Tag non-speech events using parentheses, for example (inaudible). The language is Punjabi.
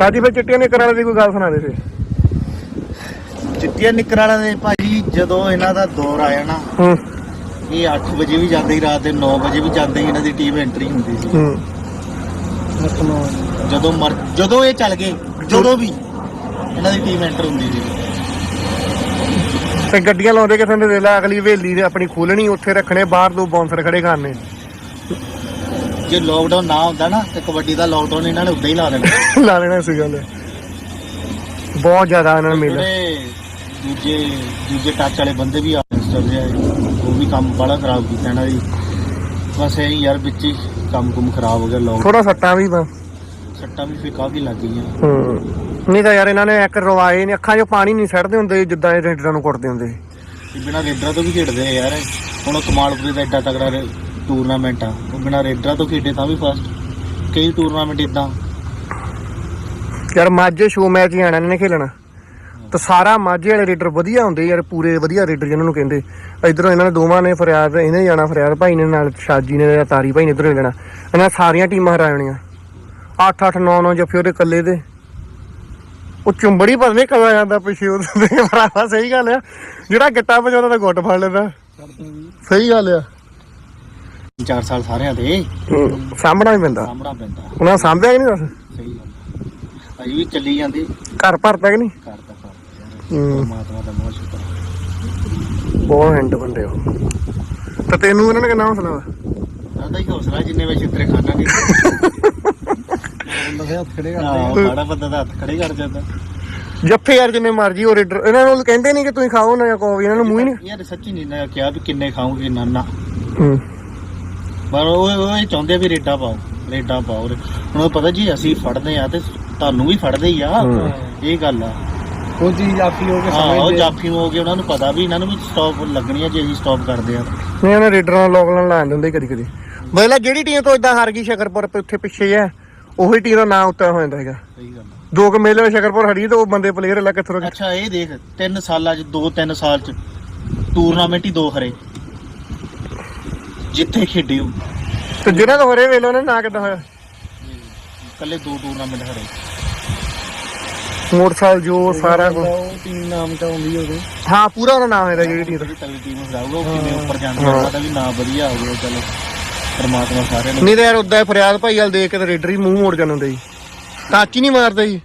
ਸਾਡੀ ਫਿਰ ਚਿੱਟੀਆਂ ਨਿਕਰਾਂ ਵਾਲੇ ਦੀ ਕੋਈ ਗੱਲ ਸੁਣਾ ਦੇ ਫੇ ਚਿੱਟੀਆਂ ਨਿਕਰ ਵਾਲਿਆਂ ਦੇ ਭਾਜੀ ਜਦੋਂ ਇਹਨਾਂ ਦਾ ਦੌਰ ਆਇਆ ਨਾ ਹੂੰ। ਇਹ 8 ਵਜੇ ਵੀ ਜਾਂਦੇ ਸੀ ਰਾਤ ਦੇ 9 ਵਜੇ ਵੀ ਜਾਂਦੇ ਸੀ ਇਹਨਾਂ ਦੀ ਟੀਮ ਐਂਟਰੀ ਹੁੰਦੀ ਸੀ। ਹੂੰ। ਜਦੋਂ ਮਰ ਜਦੋਂ ਇਹ ਚੱਲ ਗਏ ਜਦੋਂ ਵੀ ਇਹਨਾਂ ਦੀ ਟੀਮ ਐਂਟਰ ਹੁੰਦੀ ਸੀ। ਤੇ ਗੱਡੀਆਂ ਲਾਉਂਦੇ ਕਿਥੇ ਦੇ ਵੇਲਾ ਅਗਲੀ ਹਵੇਲੀ ਦੇ ਆਪਣੀ ਖੋਲਣੀ ਉੱਥੇ ਰੱਖਣੇ ਬਾਹਰ ਦੋ ਬੌਂਸਰ ਖੜੇ ਕਰਨੇ। ਜੇ ਲੋਕਡਾਊਨ ਨਾ ਹੁੰਦਾ ਨਾ ਤੇ ਕਬੱਡੀ ਦਾ ਲੋਕਡਾਊਨ ਇਹਨਾਂ ਨੇ ਉਦਾਂ ਹੀ ਲਾ ਦੇਣਾ। (laughs) ਲਾ ਲੈਣਾ ਸੀ ਗੱਲ। ਬਹੁਤ ਜ਼ਿਆਦਾ ਇਹਨਾਂ ਨੂੰ ਮਿਲ ਜਿਹੜੇ ਦੂਜੇ ਦੂਜੇ ਟੱਚ ਵਾਲੇ ਬੰਦੇ ਵੀ ਆ ਚੱਲ ਰਿਹਾ ਉਹ ਵੀ ਕੰਮ ਬੜਾ ਖਰਾਬ ਕੀਤਾ ਇਹਨਾਂ ਦੀ। ਬਸ ਇਹ ਯਾਰ ਵਿੱਚ ਹੀ ਕੰਮ ਕੁਮ ਖਰਾਬ ਹੋ ਗਿਆ ਲੋਕ ਥੋੜਾ ਸੱਟਾਂ ਵੀ ਤਾਂ। ਸੱਟਾਂ ਵੀ ਫਿਰ ਕਾਫੀ ਲੱਗ ਗਈਆਂ। ਹੂੰ। ਨਹੀਂ ਤਾਂ ਯਾਰ ਇਹਨਾਂ ਨੇ ਇੱਕ ਰਵਾਏ ਨੇ ਅੱਖਾਂ 'ਚੋਂ ਪਾਣੀ ਨਹੀਂ ਛੱਡਦੇ ਹੁੰਦੇ ਜਿੱਦਾਂ ਇਹ ਰੇਡਰਾਂ ਨੂੰ ਕੁੱਟਦੇ ਹੁੰਦੇ ਬਿਨਾਂ ਰੇਡਰਾਂ ਤੋਂ ਵੀ ਖੇਡਦੇ ਆ ਯਾਰ। ਹੁਣ ਉਹ ਕਮਾਲਪੁਰੇ ਦਾ ਐਡਾ ਤਗੜਾ ਟੂਰਨਾਮੈਂਟ ਆ। ਉਹ ਬਿਨਾਂ ਰੇਡਰਾਂ ਤੋਂ ਖੇਡੇ ਤਾਂ ਵੀ ਫਸਟ ਕਈ ਟੂਰਨਾਮੈਂਟ ਇਦਾਂ ਯਾਰ ਮਾਝੇ ਸ਼ੋ ਮੈਚ ਹੀ ਆਣਾ ਇਹਨਾਂ ਨੇ ਖੇਲਣਾ। ਤਾਂ ਸਾਰਾ ਮਾਝੇ ਵਾਲੇ ਰੇਡਰ ਵਧੀਆ ਹੁੰਦੇ ਯਾਰ ਪੂਰੇ ਵਧੀਆ ਰੇਡਰ ਜਿਹਨਾਂ ਨੂੰ ਕਹਿੰਦੇ। ਇਧਰੋਂ ਇਹਨਾਂ ਨੇ ਦੋਵਾਂ ਨੇ ਫਰਿਆਦ ਇਹਨੇ ਜਾਣਾ ਫਰਿਆਦ ਭਾਈ ਨੇ ਨਾਲ ਸ਼ਾਜੀ ਨੇ ਜਾਂ ਤਾਰੀ ਭਾਈ ਨੇ ਇਧਰੋਂ ਜਾਣਾ ਇਹਨਾਂ ਸਾਰੀਆਂ ਟੀਮਾਂ ਹਰਾਉਣੀਆਂ 8 8 9 9 ਜੱਫੇ ਉਹਦੇ ਇਕੱਲੇ ਦੇ। ਉਹ ਚੁੰਬੜੀ ਪਤਾ ਨਹੀਂ ਕਦੋਂ ਜਾਂਦਾ ਪਿੱਛੇ ਉਹਦੇ ਭਰਾਵਾ ਸਹੀ ਗੱਲ ਆ। ਜਿਹੜਾ ਗੱਟਾ ਵਜਾਉਂਦਾ ਤਾਂ ਗੁੱਟ ਫੜ ਲੈਂਦਾ। ਸਹੀ ਗੱਲ ਆ। 4 ਸਾਲ ਸਾਰਿਆਂ ਦੇ। ਸਾਹਮਣਾ ਹੀ ਪੈਂਦਾ। ਸਾਹਮਣਾ ਪੈਂਦਾ। ਉਹਨਾਂ ਸਾਂਭਿਆ ਕਿ ਨਹੀਂ ਦੱਸ? ਸਹੀ ਗੱਲ ਅਜੀ ਵੀ ਚੱਲੀ ਜਾਂਦੀ। ਘਰ ਭਰਤਾ ਕਿ ਨਹੀਂ? ਕਰਦਾ ਕਰ ਹੂੰ ਪਰਮਾਤਮਾ ਦਾ ਬਹੁਤ ਸ਼ੁਕਰ ਬਹੁਤ ਹੈਂਡ ਬੰਦੇ ਹੋ ਤਾਂ ਤੈਨੂੰ ਇਹਨਾਂ ਨੇ ਕਿੰਨਾ ਹੌਸਲਾ ਵਾ ਦਾਦਾ ਹੀ ਹੌਸਲਾ ਜਿੰਨੇ ਵਿੱਚ ਤੇਰੇ ਖਾਣਾ ਨਹੀਂ ਬੰਦਾ ਹੱਥ ਖੜੇ ਹਾਂ ਬੜਾ ਬੰਦਾ ਦਾ ਹੱਥ ਖੜੇ ਕਰ ਜਾਂਦਾ। ਜੱਫੇ ਯਾਰ ਜਿੰਨੇ ਮਰਜ਼ੀ ਉਹ ਰੇਡਰ ਇਹਨਾਂ ਨੂੰ ਕਹਿੰਦੇ ਨਹੀਂ ਕਿ ਤੁਸੀਂ ਖਾਓ ਨਾ ਜਾਂ ਕਹੋ ਵੀ ਇਹਨਾਂ ਨੂੰ ਮੂੰਹ ਹੀ ਨਹੀਂ ਯਾਰ ਸੱਚੀ ਨਹੀਂ ਨਾ ਕਿਹਾ ਵੀ ਕਿੰਨੇ ਖਾਓਗੇ ਨਾ ਨਾ ਹੂੰ। ਪਰ ਉਹ ਉਹ ਇਹ ਚਾਹੁੰਦੇ ਆ ਵੀ ਰੇਡਾ ਪਾਓ ਰੇਡਾ ਪਾਓ ਹੁਣ ਉਹ ਪਤਾ ਜੀ ਅਸੀਂ ਫੜਦੇ ਆ ਤੇ ਤੁਹਾਨੂੰ ਵੀ ਫੜਦੇ ਹੀ ਆ। ਹੂੰ। ਇਹ ਗੱਲ ਆ। ਉਹ ਚੀਜ਼ ਜਾਫੀ ਹੋ ਕੇ ਹਾਂ ਉਹ ਸਮਝਦੇ ਜਾਫੀ ਹੋ ਗਏ ਉਹਨਾਂ ਨੂੰ ਪਤਾ ਵੀ ਇਹਨਾਂ ਨੂੰ ਵੀ ਸਟਾਪ ਲੱਗਣੀ ਆ ਜੇ ਅਸੀਂ ਸਟਾਪ ਕਰਦੇ ਆ। ਨਹੀਂ ਇਹਨਾਂ ਰੇਡਰਾਂ ਨੂੰ ਲੋਕ ਲਾਉਣ ਲਾ ਦਿੰਦੇ ਕਦੀ ਕਦੀ। ਬਈ ਜਿਹੜੀ ਟੀਮ ਤੋਂ ਇਦਾਂ ਹਾਰ ਗਈ ਸ਼ਕਰਪੁਰ ਤੇ ਉੱਥੇ ਪਿੱਛੇ ਹੈ ਉਹੀ ਟੀਮ ਦਾ ਨਾਂ ਉੱਤੇ ਹੋ ਜਾਂਦਾ ਹੈਗਾ। ਸਹੀ ਗੱਲ ਆ। ਦੋ ਕੁ ਮੇਲੇ ਵਿੱਚ ਸ਼ਕਰਪੁਰ ਹੜੀ ਤੇ ਉਹ ਬੰਦੇ ਪਲੇਅਰ ਲੱਗ ਕਿੱਥੋਂ ਅੱਛਾ ਇਹ ਦੇਖ ਤਿੰਨ ਸਾਲਾਂ ਚ ਦੋ ਤਿੰਨ ਸਾਲ ਚ ਟੂਰਨਾਮੈਂਟ ਹੀ ਦੋ ਹਰੇ ਜਿੱਥੇ ਖੇਡੇ ਉਹ ਤੇ ਜਿਹਨਾਂ ਤੋਂ ਹੋਰੇ ਵੇਲੇ ਉਹਨਾਂ ਨਾਂ ਕਿੱਦਾਂ ਹੋਇਆ। ਕੱਲੇ ਦੋ ਟੂਰਨਾਮੈਂਟ ਹਰੇ। ਮੋਟਰਸਾਈਕਲ ਜੋ ਸਾਰਾ ਕੁਝ ਟੀਮ ਨਾਮ ਚ ਆਉਂਦੀ ਉਹਦੇ ਹਾਂ ਪੂਰਾ ਉਹਦਾ ਨਾਮ ਹੈਗਾ ਜਿਹੜੀ ਟੀਮ ਦਾ। ਜਿਹੜੀ ਤਗੜੀ ਟੀਮ ਹਰਾਊਗਾ ਉਹ ਕਿਵੇਂ ਉੱਪਰ ਜਾਂਦੀ ਆ ਉਹਦਾ ਵੀ ਨਾਂ ਵਧੀਆ ਹੋ ਗਿਆ ਚਲੋ ਪਰਮਾਤਮਾ ਸਾਰਿਆਂ ਨੂੰ ਨਹੀਂ ਤਾਂ ਯਾਰ ਉਦਾਂ ਹੀ ਫਰਿਆਦ ਭਾਈ ਵਾਲ ਦੇਖ ਕੇ ਤੇ ਰੇਡਰ ਹੀ ਮੂੰਹ ਮੋੜ ਜਾਂਦੇ ਹੁੰਦੇ ਸੀ। ਟੱਚ ਹੀ ਨਹੀਂ ਮਾਰਦੇ ਜੀ